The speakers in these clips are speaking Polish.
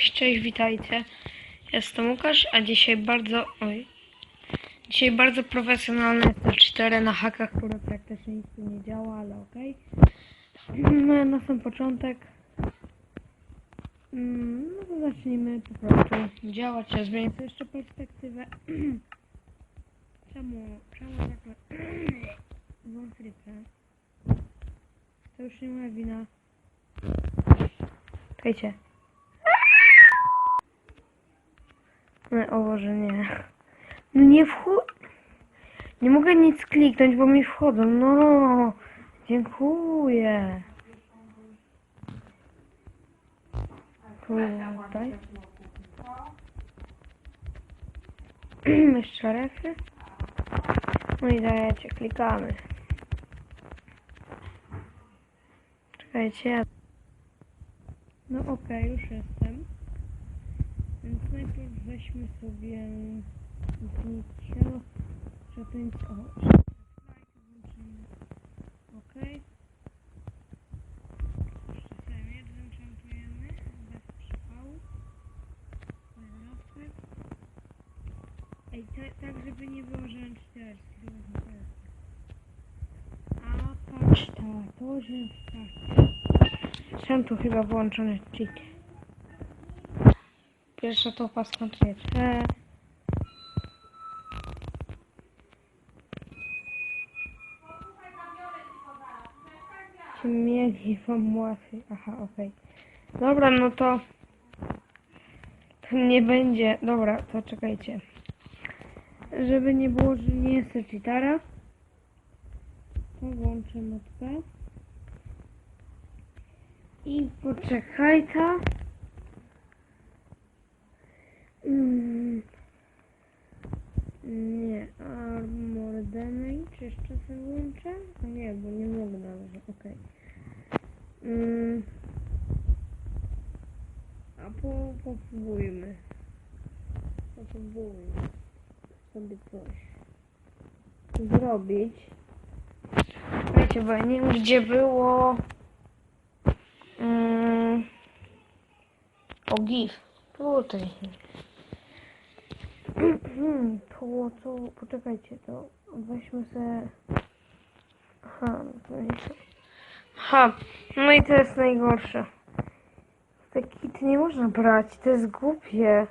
Cześć, cześć, witajcie. Jestem Łukasz, a dzisiaj bardzo. Oj. Dzisiaj bardzo profesjonalne te 4 na hakach, które praktycznie nic tu nie działa, ale okej. No, na sam początek. mm, No to zacznijmy po prostu działać. Ja zmienię jeszcze perspektywę. czemu, czemu tak. Wątpliwe. To już nie moja wina. Czekajcie. No, o Boże, nie. No nie wchód... Nie mogę nic kliknąć, bo mi wchodzą. No, dziękuję. Tutaj. Jeszcze refy. No i dajecie, klikamy. Czekajcie. No okej, już jestem. Weźmy sobie to nic, o, włączymy. Okej. Jeszcze sobie miecz enchantujemy, bez przypału. Wyrosły. Ej, ta, tak żeby nie było, że N4 A patrz ta, to że tak. Sam tu chyba włączony cheat. Pierwsza topa skończycie. Czy mieli wam łatwiej? Aha, okej. Dobra, no to... To nie będzie... Dobra, to czekajcie. Żeby nie było, że nie jest cheatara. To włączę mapkę. I poczekaj ta. Mm. Nie, armor damage jeszcze sobie włączę? A nie, bo nie mogę nawet, okej. Mm. A po, popróbujmy. Popróbujmy sobie coś zrobić. Wiecie, bo nie wiem gdzie było... Mm. O GIF. Tutaj. To co? Poczekajcie, to weźmy se. Aha, no. Aha, no i to jest najgorsze. Te kity nie można brać, to jest głupie.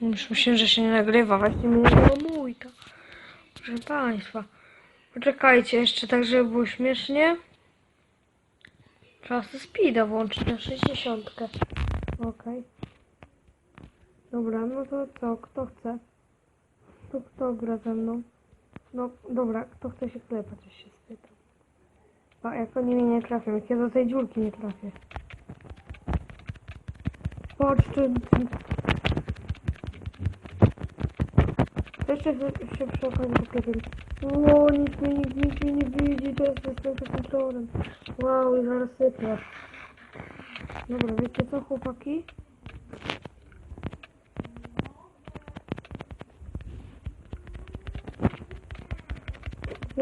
Myślę, że się nie nagrywa, właśnie nie mój to. Proszę Państwa. Poczekajcie jeszcze tak, żeby było śmiesznie. Sobie speeda włączyć na 60. Okej. Dobra, no to co? Kto chce? To kto gra ze mną? No dobra, kto chce się klepać, już się spytam. A jak oni mnie nie trafią, jak ja do tej dziurki nie trafię. Czy... Jeszcze się, się przy okazji poklepię. O, nic mnie, nic mnie nie widzi, to jest pod kontrolą. Wow, i zaraz sypię. Dobra, wiecie co, chłopaki?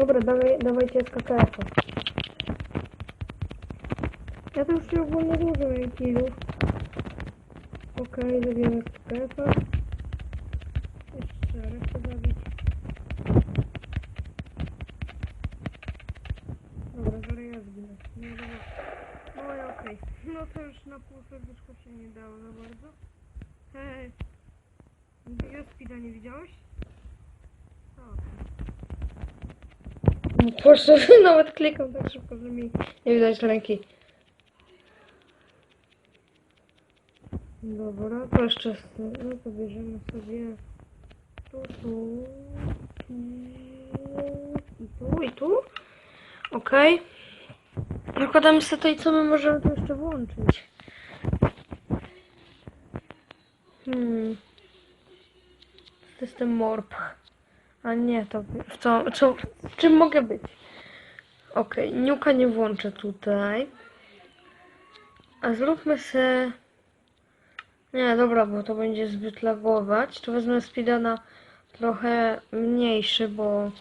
Dobra, dawaj, dawajcie SKKF-a. Ja to już się ogólnie dużo miałem killów. Okej, zabijemy SKKF-a. Jeszcze resztę zabić. Dobra, zaraz ja zginę. Nie dobra. No i okej. No to już na pół serduszko się nie dało za bardzo. Hej. Speeda nie widziałeś? O. Proszę, nawet klikam tak szybko, że mi nie widać ręki. Dobra, to jeszcze no to bierzemy sobie tu, tu, tu i tu, i tu. Okej. Nakładamy sobie i co my możemy tu jeszcze włączyć? Hmm. System morp. A nie, to w co, co, czym mogę być? Okej, niuka nie włączę tutaj. A zróbmy se... Nie, dobra, bo to będzie zbyt lagować. To wezmę speeda na trochę mniejszy, bo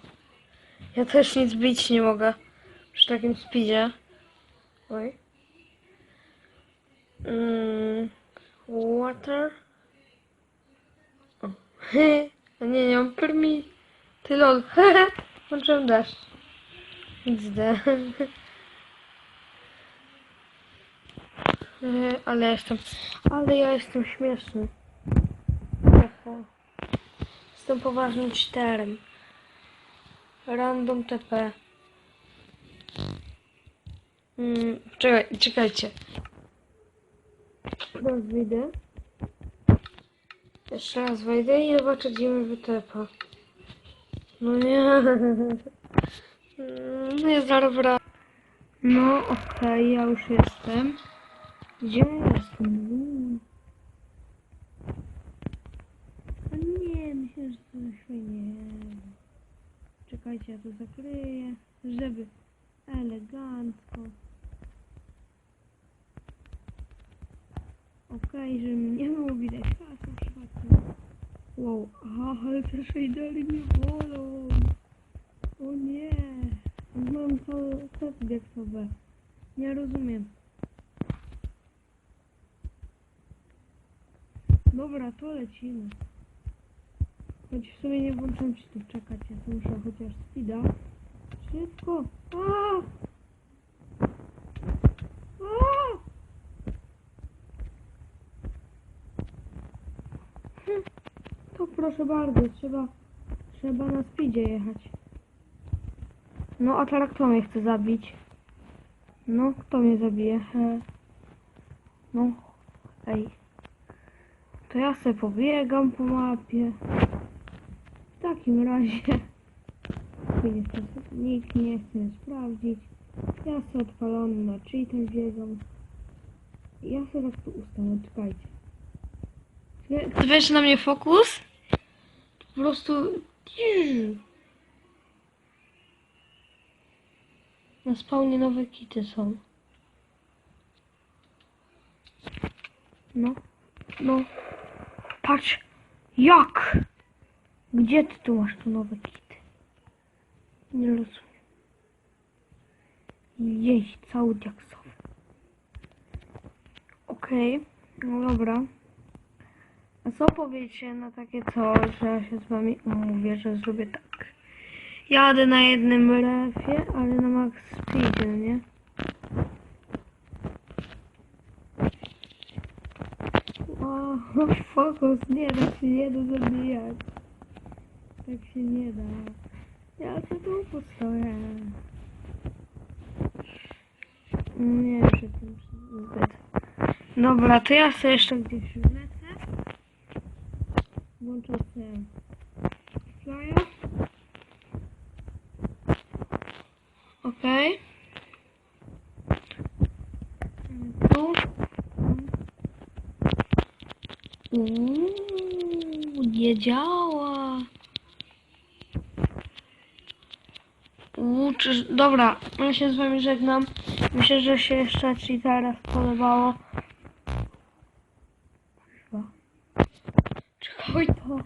ja też nic bić nie mogę przy takim speedzie. Oj. Mm, water. O. Nie, nie mam permi. Ty lol. Włączyłem deszcz. XD. E, Ale jestem. Ale ja jestem śmieszny. Jestem poważnym czterem. Random TP. Mm, czekaj, czekajcie. Teraz wyjdę. Jeszcze raz wejdę i zobaczę, gdzie mi wytepa. No nie. Nie dobra. No okej, ja już jestem. Gdzie jestem? A nie, myślę, że to fajnie. Czekajcie, ja to zakryję, żeby elegancko. Okej, żeby mnie nie było widać. Hasło przypadkiem. Wow, ale te shadery mnie bolą. O nie. Mam to sety diaksowe. Nie rozumiem. Dobra, to lecimy. Choć w sumie nie włączam ci tu czekać, ja tu muszę chociaż speeda. Szybko! A! A! Hm, To proszę bardzo, trzeba, trzeba na speedzie jechać. No, a teraz kto mnie chce zabić? No, kto mnie zabije? He. No, ej. To ja se pobiegam po mapie. W takim razie nikt nie chce sprawdzić. Ja se odpalony na cheatem biegam. Ja se tak tu ustanę, czekajcie. Wiesz na mnie fokus? Po prostu... Na spawnie nowe kity są. No, no. Patrz, jak? Gdzie ty tu masz tu nowe kity? Nie rozumiem. Jeźdź, cały diaksowy. Okej, no dobra. Co powiecie na takie coś, że ja się z wami umówię, że zrobię tak. Jadę na jednym refie, ale na max speedzie, nie? O, fokus, nie, tak się nie da zabijać. Tak się nie da. Ja co tu postoję? Nie, że tym zbyt. Dobra, to ja sobie jeszcze gdzieś. Sobie flyer. Okej. Tu. Uuu, nie działa. Uuu, czy, dobra, ja się z wami żegnam. Myślę, że się jeszcze ci teraz podobało. Chyba. Czekaj to.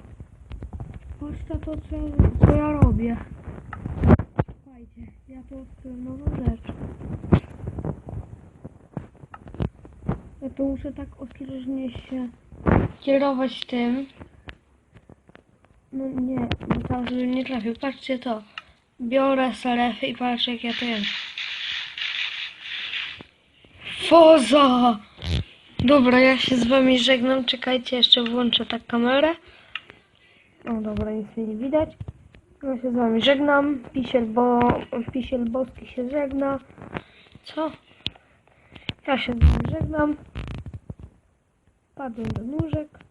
Patrz na to, co, co ja robię. Słuchajcie, ja to odkryłem nową rzecz. Ja to muszę tak ostrożnie się kierować tym. No nie, bo tam żebym nie trafił. Patrzcie to. Biorę salefy i patrzcie jak ja to jem. Foza! Dobra, ja się z wami żegnam. Czekajcie, jeszcze włączę tak kamerę. O dobra, nic mnie nie widać. Ja się z wami żegnam. Pisiel, bo... Pisiel boski się żegna. Co? Ja się z wami żegnam. Padłem do nóżek.